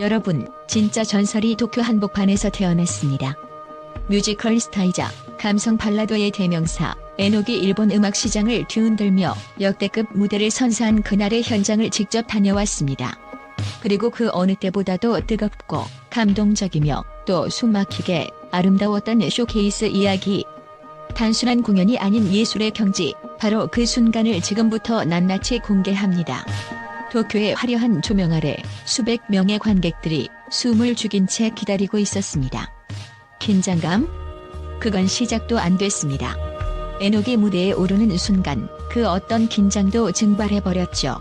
여러분, 진짜 전설이 도쿄 한복판에서 태어났습니다. 뮤지컬 스타이자 감성 발라드의 대명사 에녹이 일본 음악 시장을 뒤흔들며 역대급 무대를 선사한 그날의 현장을 직접 다녀왔습니다. 그리고 그 어느 때보다도 뜨겁고 감동적이며 또 숨막히게 아름다웠던 쇼케이스 이야기. 단순한 공연이 아닌 예술의 경지, 바로 그 순간을 지금부터 낱낱이 공개합니다. 도쿄의 화려한 조명 아래 수백 명의 관객들이 숨을 죽인 채 기다리고 있었습니다. 긴장감? 그건 시작도 안 됐습니다. 에녹이 무대에 오르는 순간 그 어떤 긴장도 증발해버렸죠.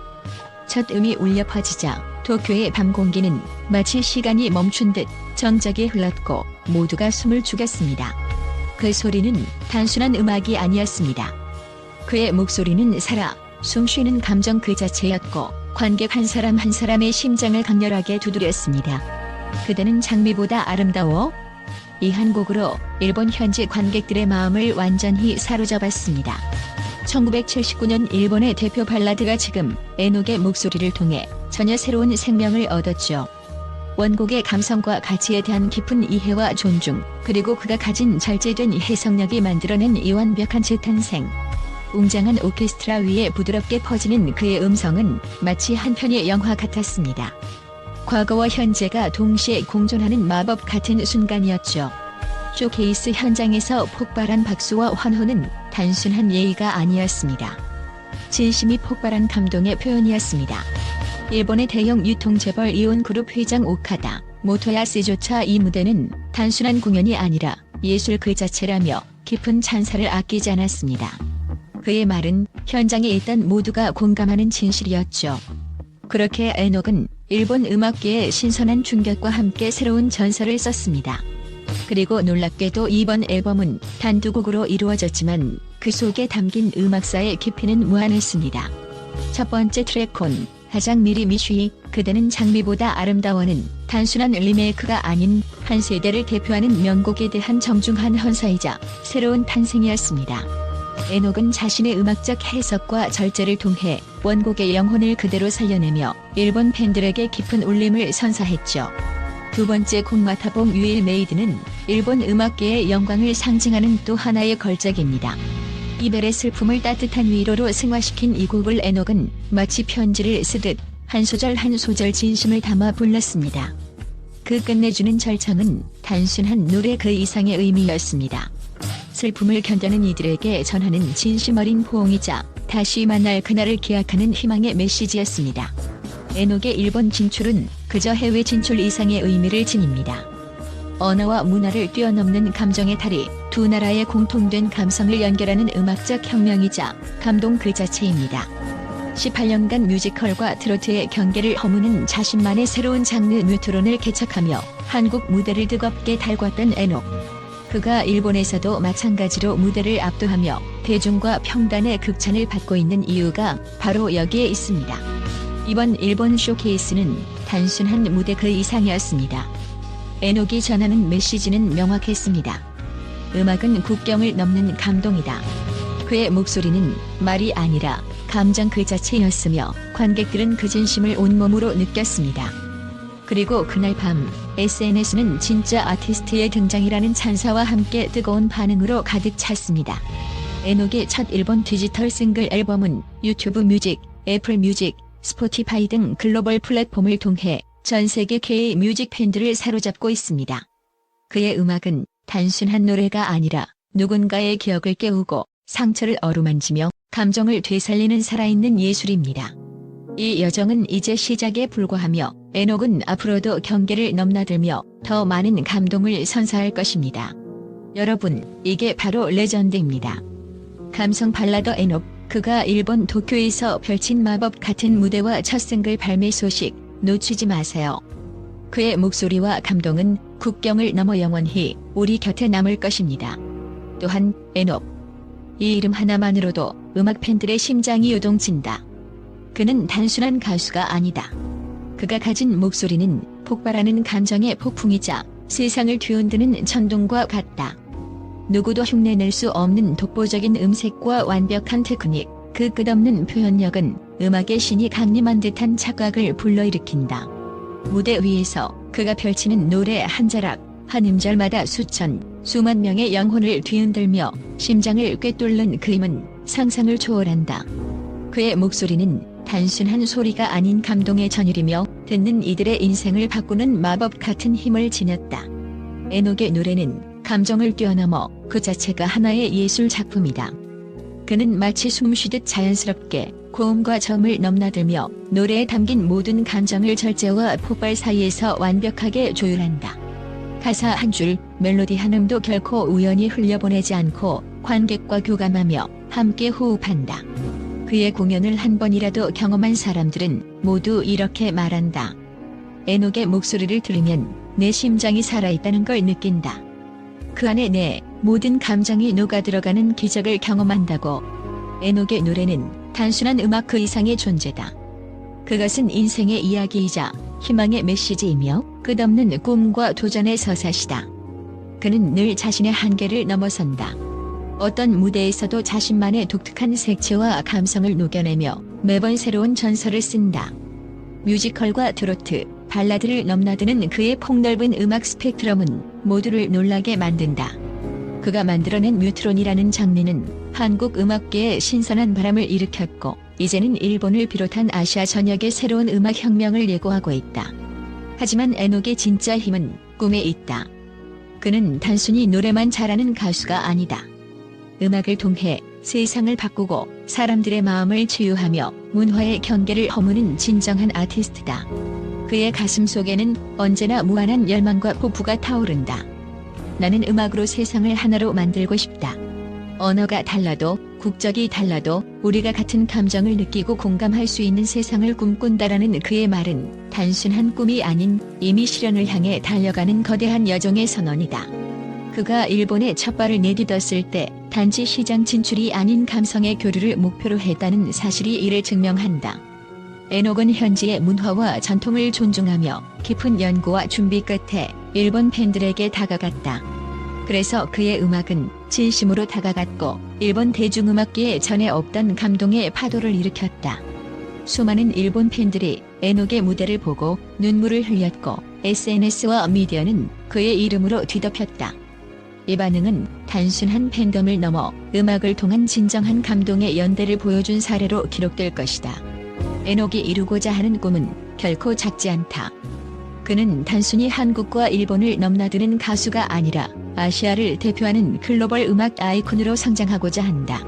첫 음이 울려 퍼지자 도쿄의 밤 공기는 마치 시간이 멈춘 듯 정적이 흘렀고 모두가 숨을 죽였습니다. 그 소리는 단순한 음악이 아니었습니다. 그의 목소리는 살아 숨쉬는 감정 그 자체였고 관객 한 사람 한 사람의 심장을 강렬하게 두드렸습니다. 그대는 장미보다 아름다워? 이 한 곡으로 일본 현지 관객들의 마음을 완전히 사로잡았습니다. 1979년 일본의 대표 발라드가 지금 에녹의 목소리를 통해 전혀 새로운 생명을 얻었죠. 원곡의 감성과 가치에 대한 깊은 이해와 존중, 그리고 그가 가진 절제된 해석력이 만들어낸 이 완벽한 재탄생. 웅장한 오케스트라 위에 부드럽게 퍼지는 그의 음성은 마치 한 편의 영화 같았습니다. 과거와 현재가 동시에 공존하는 마법 같은 순간이었죠. 쇼케이스 현장에서 폭발한 박수와 환호는 단순한 예의가 아니었습니다. 진심이 폭발한 감동의 표현이었습니다. 일본의 대형 유통재벌 이온 그룹 회장 오카다, 모토야스조차 이 무대는 단순한 공연이 아니라 예술 그 자체라며 깊은 찬사를 아끼지 않았습니다. 그의 말은 현장에 있던 모두가 공감하는 진실이었죠. 그렇게 에녹은 일본 음악계의 신선한 충격과 함께 새로운 전설을 썼습니다. 그리고 놀랍게도 이번 앨범은 단두 곡으로 이루어졌지만 그 속에 담긴 음악사의 깊이는 무한했습니다. 첫 번째 트랙 콘 가장 미리 미쉬 그대는 장미보다 아름다워는 단순한 리메이크가 아닌 한 세대를 대표하는 명곡에 대한 정중한 헌사이자 새로운 탄생이었습니다. 에녹은 자신의 음악적 해석과 절제를 통해 원곡의 영혼을 그대로 살려내며 일본 팬들에게 깊은 울림을 선사했죠. 두 번째 콩마타봉 유일 메이드는 일본 음악계의 영광을 상징하는 또 하나의 걸작입니다. 이별의 슬픔을 따뜻한 위로로 승화시킨 이 곡을 에녹은 마치 편지를 쓰듯 한 소절 한 소절 진심을 담아 불렀습니다. 그 끝내주는 절창은 단순한 노래 그 이상의 의미였습니다. 슬픔을 견뎌낸 이들에게 전하는 진심 어린 포옹이자 다시 만날 그날을 기약하는 희망의 메시지였습니다. 에녹의 일본 진출은 그저 해외 진출 이상의 의미를 지닙니다. 언어와 문화를 뛰어넘는 감정의 탈이 두 나라의 공통된 감성을 연결하는 음악적 혁명이자 감동 그 자체입니다. 18년간 뮤지컬과 트로트의 경계를 허무는 자신만의 새로운 장르 뉴트론을 개척하며 한국 무대를 뜨겁게 달궜던 에녹. 그가 일본에서도 마찬가지로 무대를 압도하며 대중과 평단의 극찬을 받고 있는 이유가 바로 여기에 있습니다. 이번 일본 쇼케이스는 단순한 무대 그 이상이었습니다. 에녹이 전하는 메시지는 명확했습니다. 음악은 국경을 넘는 감동이다. 그의 목소리는 말이 아니라 감정 그 자체였으며 관객들은 그 진심을 온몸으로 느꼈습니다. 그리고 그날 밤 SNS는 진짜 아티스트의 등장이라는 찬사와 함께 뜨거운 반응으로 가득 찼습니다. 에녹의 첫 일본 디지털 싱글 앨범은 유튜브 뮤직, 애플 뮤직, 스포티파이 등 글로벌 플랫폼을 통해 전 세계 K 뮤직 팬들을 사로잡고 있습니다. 그의 음악은 단순한 노래가 아니라 누군가의 기억을 깨우고 상처를 어루만지며 감정을 되살리는 살아있는 예술입니다. 이 여정은 이제 시작에 불과하며 에녹은 앞으로도 경계를 넘나들며 더 많은 감동을 선사할 것입니다. 여러분, 이게 바로 레전드입니다. 감성 발라더 에녹, 그가 일본 도쿄에서 펼친 마법 같은 무대와 첫 싱글 발매 소식 놓치지 마세요. 그의 목소리와 감동은 국경을 넘어 영원히 우리 곁에 남을 것입니다. 또한 에녹. 이 이름 하나만으로도 음악 팬들의 심장이 요동친다. 그는 단순한 가수가 아니다. 그가 가진 목소리는 폭발하는 감정의 폭풍이자 세상을 뒤흔드는 천둥과 같다. 누구도 흉내낼 수 없는 독보적인 음색과 완벽한 테크닉, 그 끝없는 표현력은 음악의 신이 강림한 듯한 착각을 불러일으킨다. 무대 위에서 그가 펼치는 노래 한 자락, 한 음절마다 수천, 수만 명의 영혼을 뒤흔들며 심장을 꿰뚫는 그 힘은 상상을 초월한다. 그의 목소리는 단순한 소리가 아닌 감동의 전율이며 듣는 이들의 인생을 바꾸는 마법 같은 힘을 지녔다. 에녹의 노래는 감정을 뛰어넘어 그 자체가 하나의 예술 작품이다. 그는 마치 숨쉬듯 자연스럽게 고음과 점을 넘나들며 노래에 담긴 모든 감정을 절제와 폭발 사이에서 완벽하게 조율한다. 가사 한 줄, 멜로디 한 음도 결코 우연히 흘려보내지 않고 관객과 교감하며 함께 호흡한다. 그의 공연을 한 번이라도 경험한 사람들은 모두 이렇게 말한다. 에녹의 목소리를 들으면 내 심장이 살아있다는 걸 느낀다. 그 안에 내 모든 감정이 녹아들어가는 기적을 경험한다고. 에녹의 노래는 단순한 음악 그 이상의 존재다. 그것은 인생의 이야기이자 희망의 메시지이며 끝없는 꿈과 도전의 서사시다. 그는 늘 자신의 한계를 넘어선다. 어떤 무대에서도 자신만의 독특한 색채와 감성을 녹여내며 매번 새로운 전설을 쓴다. 뮤지컬과 트로트, 발라드를 넘나드는 그의 폭넓은 음악 스펙트럼은 모두를 놀라게 만든다. 그가 만들어낸 뮤트론이라는 장르는 한국 음악계에 신선한 바람을 일으켰고 이제는 일본을 비롯한 아시아 전역의 새로운 음악 혁명을 예고하고 있다. 하지만 에녹의 진짜 힘은 꿈에 있다. 그는 단순히 노래만 잘하는 가수가 아니다. 음악을 통해 세상을 바꾸고 사람들의 마음을 치유하며 문화의 경계를 허무는 진정한 아티스트다. 그의 가슴 속에는 언제나 무한한 열망과 포부가 타오른다. 나는 음악으로 세상을 하나로 만들고 싶다. 언어가 달라도 국적이 달라도 우리가 같은 감정을 느끼고 공감할 수 있는 세상을 꿈꾼다라는 그의 말은 단순한 꿈이 아닌 이미 실현을 향해 달려가는 거대한 여정의 선언이다. 그가 일본에 첫 발을 내딛었을 때 단지 시장 진출이 아닌 감성의 교류를 목표로 했다는 사실이 이를 증명한다. 에녹은 현지의 문화와 전통을 존중하며 깊은 연구와 준비 끝에 일본 팬들에게 다가갔다. 그래서 그의 음악은 진심으로 다가갔고 일본 대중음악계에 전에 없던 감동의 파도를 일으켰다. 수많은 일본 팬들이 에녹의 무대를 보고 눈물을 흘렸고 SNS와 미디어는 그의 이름으로 뒤덮였다. 이 반응은 단순한 팬덤을 넘어 음악을 통한 진정한 감동의 연대를 보여준 사례로 기록될 것이다. 에녹이 이루고자 하는 꿈은 결코 작지 않다. 그는 단순히 한국과 일본을 넘나드는 가수가 아니라 아시아를 대표하는 글로벌 음악 아이콘으로 성장하고자 한다.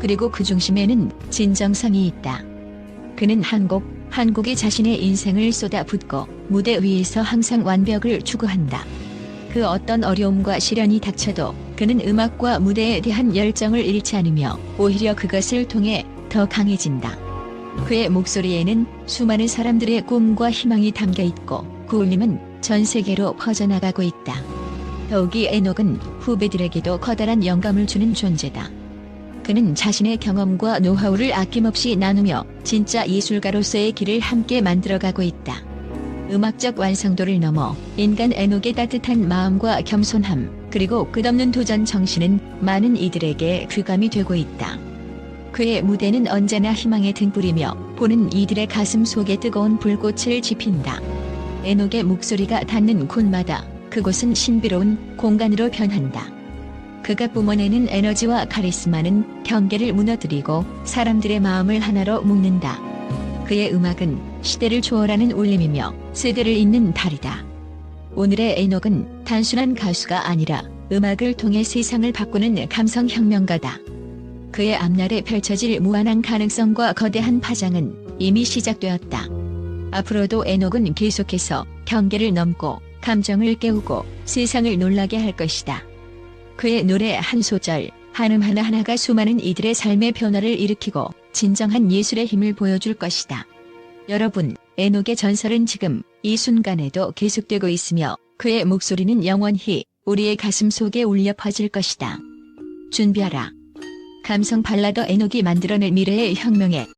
그리고 그 중심에는 진정성이 있다. 그는 한국, 한국이 자신의 인생을 쏟아붓고 무대 위에서 항상 완벽을 추구한다. 그 어떤 어려움과 시련이 닥쳐도 그는 음악과 무대에 대한 열정을 잃지 않으며 오히려 그것을 통해 더 강해진다. 그의 목소리에는 수많은 사람들의 꿈과 희망이 담겨 있고 그 울림은 전 세계로 퍼져나가고 있다. 더욱이 에녹은 후배들에게도 커다란 영감을 주는 존재다. 그는 자신의 경험과 노하우를 아낌없이 나누며 진짜 예술가로서의 길을 함께 만들어가고 있다. 음악적 완성도를 넘어 인간 에녹의 따뜻한 마음과 겸손함, 그리고 끝없는 도전 정신은 많은 이들에게 귀감이 되고 있다. 그의 무대는 언제나 희망의 등불이며 보는 이들의 가슴 속에 뜨거운 불꽃을 지핀다. 에녹의 목소리가 닿는 곳마다 그곳은 신비로운 공간으로 변한다. 그가 뿜어내는 에너지와 카리스마는 경계를 무너뜨리고 사람들의 마음을 하나로 묶는다. 그의 음악은 시대를 초월하는 울림이며 세대를 잇는 달이다. 오늘의 에녹은 단순한 가수가 아니라 음악을 통해 세상을 바꾸는 감성 혁명가다. 그의 앞날에 펼쳐질 무한한 가능성과 거대한 파장은 이미 시작되었다. 앞으로도 에녹은 계속해서 경계를 넘고 감정을 깨우고 세상을 놀라게 할 것이다. 그의 노래 한 소절, 한 음 하나하나가 수많은 이들의 삶의 변화를 일으키고 진정한 예술의 힘을 보여줄 것이다. 여러분, 에녹의 전설은 지금 이 순간에도 계속되고 있으며 그의 목소리는 영원히 우리의 가슴 속에 울려 퍼질 것이다. 준비하라. 감성 발라더 에녹이 만들어낼 미래의 혁명에